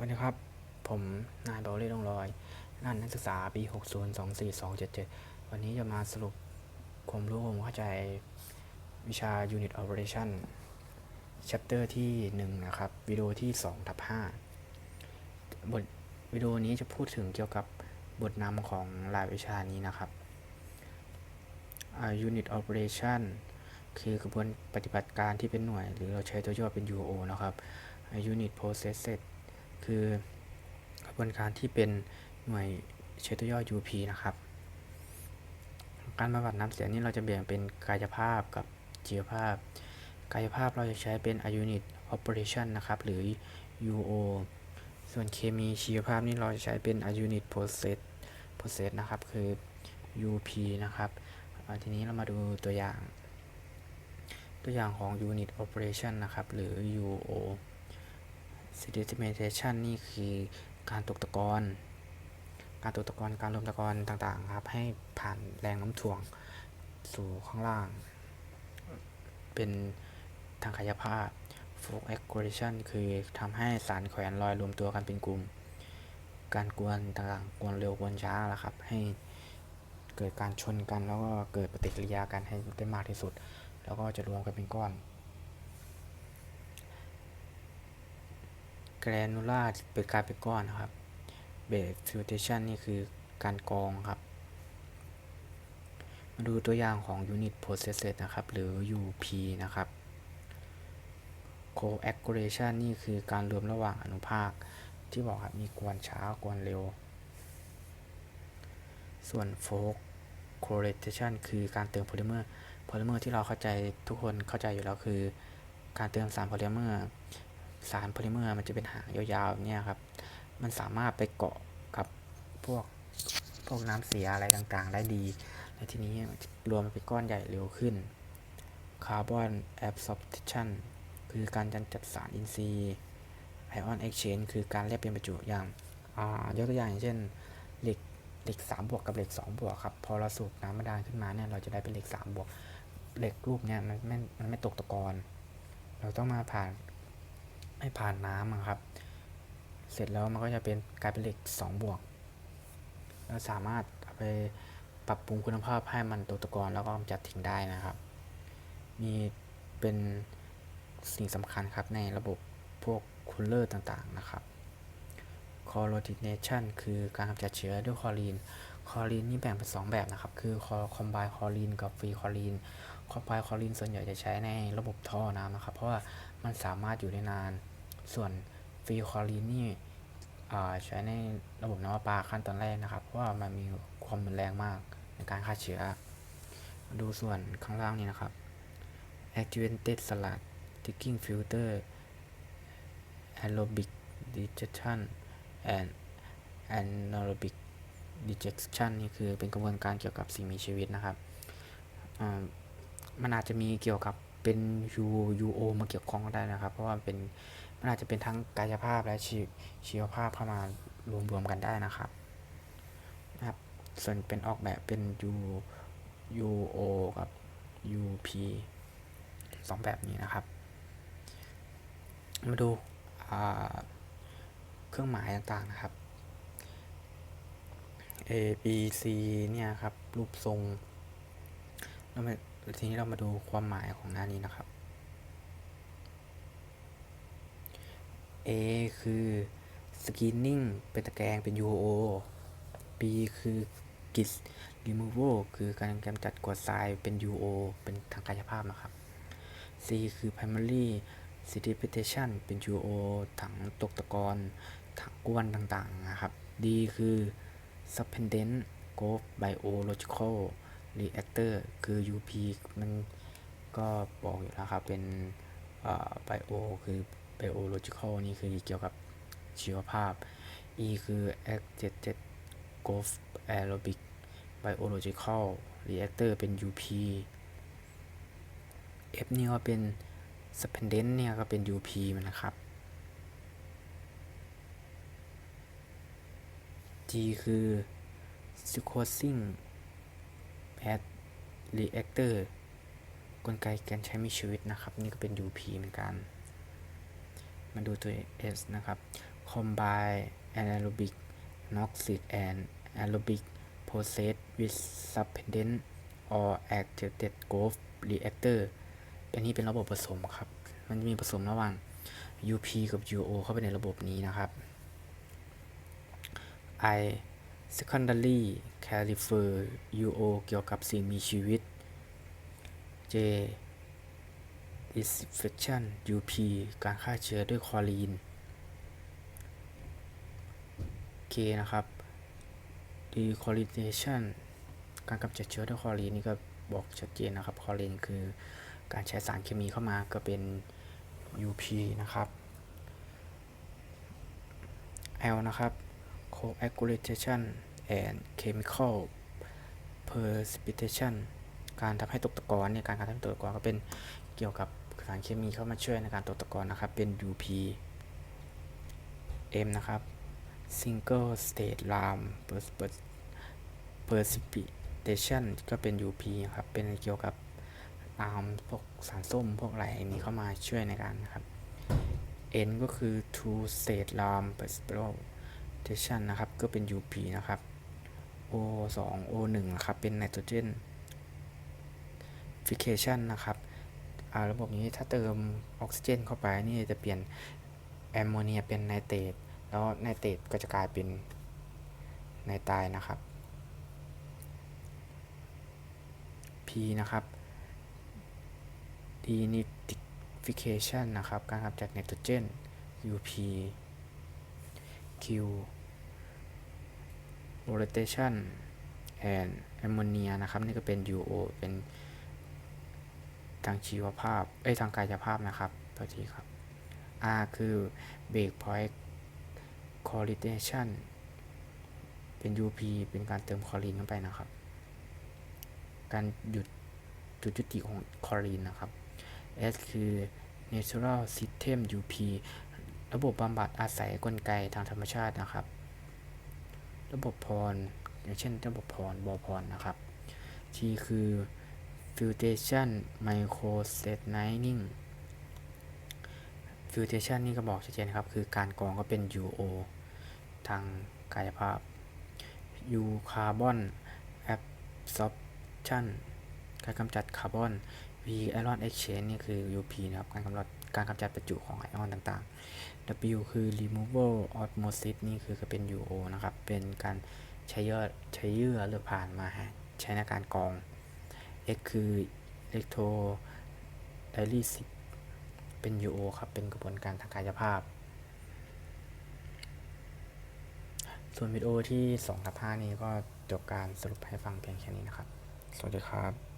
วัสดีครับ ผมนายเบลลี่ลงรอยงานนักศึกษาปี 6024 277วันนี้จะมาสรุปความรู้ความเข้าใจวิชา Unit Operation Chapter ที่ 1 นะครับ วิดีโอที่2ทับ5บทวิดีโอนี้จะพูดถึงเกี่ยวกับบทนำของรายวิชานี้นะครับ Unit Operation คือกระบวนปฏิบัติการที่เป็นหน่วย หรือเราใช้ตัวย่อเป็น UO นะครับ Unit Processes คือกระบวนการที่เป็นหน่วยใช้ตัวย่อ UP นะครับ การบำบัดน้ำเสียนี่เราจะแบ่งเป็นกายภาพกับชีวภาพ กายภาพเราจะใช้เป็น Unit Operation นะครับ หรือ UO ส่วนเคมีชีวภาพนี่เราจะใช้เป็น Unit Process Process นะครับ คือ UP นะครับ ทีนี้เรามาดูตัวอย่าง ตัวอย่างของ Unit Operation นะครับ หรือ UO sedimentation นี่คือการตกตะกอน การตกตะกอน การรวมตะกอนต่างๆครับ ให้ผ่านแรงน้ำถ่วงสู่ข้างล่าง เป็นทางกายภาพ force aggregation คือทำให้สารแขวนลอยรวมตัวกันเป็นกลุ่ม การกวนต่างๆ กวนเร็วกวนช้าละครับ ให้เกิดการชนกันแล้วก็เกิดปฏิกิริยากันให้ได้มากที่สุด แล้วก็จะรวมกันเป็นก้อน แกรนูล่าเป็นกลายเป็นก้อนนะครับเบสฟิลเทชันนี่คือการกรองครับ มาดูตัวอย่างของ Unit Processes นะครับ หรือ UP นะครับ Coagulation นี่คือการรวมระหว่างอนุภาค ที่บอกครับมีกวนช้ากวนเร็ว ส่วน Fork correlation คือการเติมโพลิเมอร์ โพลิเมอร์ที่เราเข้าใจทุกคนเข้าใจอยู่แล้วคือ การเติมสารโพลิเมอร์ สารโพลิเมอร์มันจะเป็นหางยาวๆแบบเนี่ยครับ มันสามารถไปเกาะกับพวกพวกน้ำเสียอะไรต่างๆ ได้ดี และทีนี้รวมเป็นก้อนใหญ่เร็วขึ้นคาร์บอนแอบซอ t ชันคือการจัดจัดสารอินทรีย์ไอออนเอ็กชแนนคือการแลกเปลี่ยนประจุอย่างอ่ายกตัวอย่างเช่นเหล็กเหล็ก3บวกกับเหล็ก2บวกครับ พอเราสูบน้ำบาดาลขึ้นมาเนี่ยเราจะได้เป็นเหล็ก3บวกเหล็กรูปเนี่ยมันไม่มันไม่ตกตะกอนเราต้องมาผ่าน ไม่ผ่านน้ำครับ เสร็จแล้วมันก็จะเป็นกลายเป็นเหล็ก2บวกแล้วสามารถเอาไปปรับปรุงคุณภาพให้มันตกตะกอนแล้วก็กำจัดทิ้งได้นะครับ มีเป็นสิ่งสำคัญครับในระบบพวกคูลเลอร์ต่างๆนะครับ c o r o t i n a t i o n คือการกำจัดเชื้อด้วยคลอรีน คลอรีนนี่แบ่งเป็น 2 แบบนะครับ คือคอมไบคลอรีนกับฟรีคลอรีน คอมไบคลอรีนส่วนใหญ่จะใช้ในระบบท่อน้ำนะครับ เพราะว่า มันสามารถอยู่ได้นาน ส่วนฟีคลอรีนนี่ใช้ในระบบน้ำประปาขั้นตอนแรกนะครับ เพราะว่ามันมีความรุนแรงมากในการฆ่าเชื้อมาดูส่วนข้างล่างนี้นะครับ activated salad taking filter aerobic digestion and anaerobic digestion นี่คือเป็นกระบวนการเกี่ยวกับสิ่งมีชีวิตนะครับ มันอาจจะมีเกี่ยวกับ เป็น U UO มาเกี่ยวข้องก็ได้นะครับ เพราะว่าเป็นมันอาจจะเป็นทั้งกายภาพและชีชีวภาพเข้ามารวมๆกันได้นะครับนะครับส่วนเป็นออกแบบเป็น U UO กับ UP สองแบบนี้นะครับ มาดูเครื่องหมายต่างๆนะครับ A B C เนี่ยครับ รูปทรงแล้วมา ทีนี้เรามาดูความหมายของหน้านี้นะครับ A คือ screening เป็นตะแกรงเป็น UO B คือ gis removal คือการกำจัดกรดทรายเป็น UO เป็นทางกายภาพนะครับ C คือ primary sedimentation เป็น UO ถังตกตะกอนถังกวนต่างๆนะครับ D คือ Suspended Growth Biological Reactor คือ UP มันก็บอกอยู่แล้วครับ เป็นเอ่อ Bio คือ Biological นี่คือเกี่ยวกับชีวภาพ E คือ Activated Growth Aerobic Biological Reactor เป็น UP F นี่ก็เป็น Suspended เนี่ยก็เป็น UP มันนะครับ G คือ Sequencing แพทรีแอคเตอร์กลไกการใช้มีชีวิตนะครับ นี่ก็เป็น UP เหมือนกัน มาดูตัว S นะครับ combine anaerobic noxic and aerobic process with substance or activated growth reactor เป็นนี้เป็นระบบผสมครับ มันมีผสมระหว่าง UP กับ UO เข้าไปในระบบนี้นะครับ I secondary califer UO เกี่ยวกับสิ่งมีชีวิต J disinfection UP การฆ่าเชื้อด้วยคลอรีน K นะครับ dechlorination การกำจัดเชื้อด้วยคลอรีนนี่ก็บอกชัดเจนนะครับคลอรีนคือการใช้สารเคมีเข้ามาก็เป็น UP นะครับ L นะครับ coagulation and chemical precipitation การทำให้ตกตะกอนเนี่ยการทำให้ตกตะกอนก็เป็นเกี่ยวกับสารเคมีเข้ามาช่วยในการตกตะกอนนะครับ เป็น UP M นะครับ single state lam precipitation ก็เป็น UP ครับ เป็นเกี่ยวกับลามพวกสารส้มพวกอะไรนี้เข้ามาช่วยในการนะครับ N ก็คือ two state lam precipitation นะครับ ก็เป็น UP นะครับ O 2 O 1 นะครับ เป็น nitrogen fication นะครับอ่าระบบนี้ถ้าเติมออกซิเจนเข้าไปนี่จะเปลี่ยนแอมโมเนียเป็นไนเตรตแล้วไนเตรตก็จะกลายเป็นไนไตรนะครับ P นะครับ denitrification นะครับ การกำจัดไนโตรเจน UP Q rotation and ammonia นะครับ นี่ก็เป็น UO เป็นทางชีวภาพ เอ้ย ทางกายภาพนะครับตัวทีครับ R คือ break point chlorination เป็น UP เป็นการเติมคอรีนเข้าไปนะครับ การหยุดจุดยุติของคอรีนนะครับ S คือ natural system UP ระบบบำบัดอาศัยกลไกทางธรรมชาตินะครับ ระบบพร อย่างเช่นระบบพรบอพรนะครับ T คือ filtration microsetning filtration นี่ก็บอกชัดเจนครับ คือการกรองก็เป็น UO ทางกายภาพ U carbon absorption การกำจัดคาร์บอน V ion exchange นี่คือ UP นะครับ การกำจัดการกำจัดประจุของไอออนต่างๆ W คือ removal osmosis นี่คือก็เป็น UO นะครับ เป็นการใช้เยื่อใช้เยื่อหรือผ่านมาใช้ในการกรอง X คือ Electro d i l y s i s เป็น UO ครับ เป็นกระบวนการทางกายภาพ ส่วนวิดีโอที่2กับ5นี้ก็จบการสรุปให้ฟังเพียงแค่นี้นะครับ สวัสดีครับ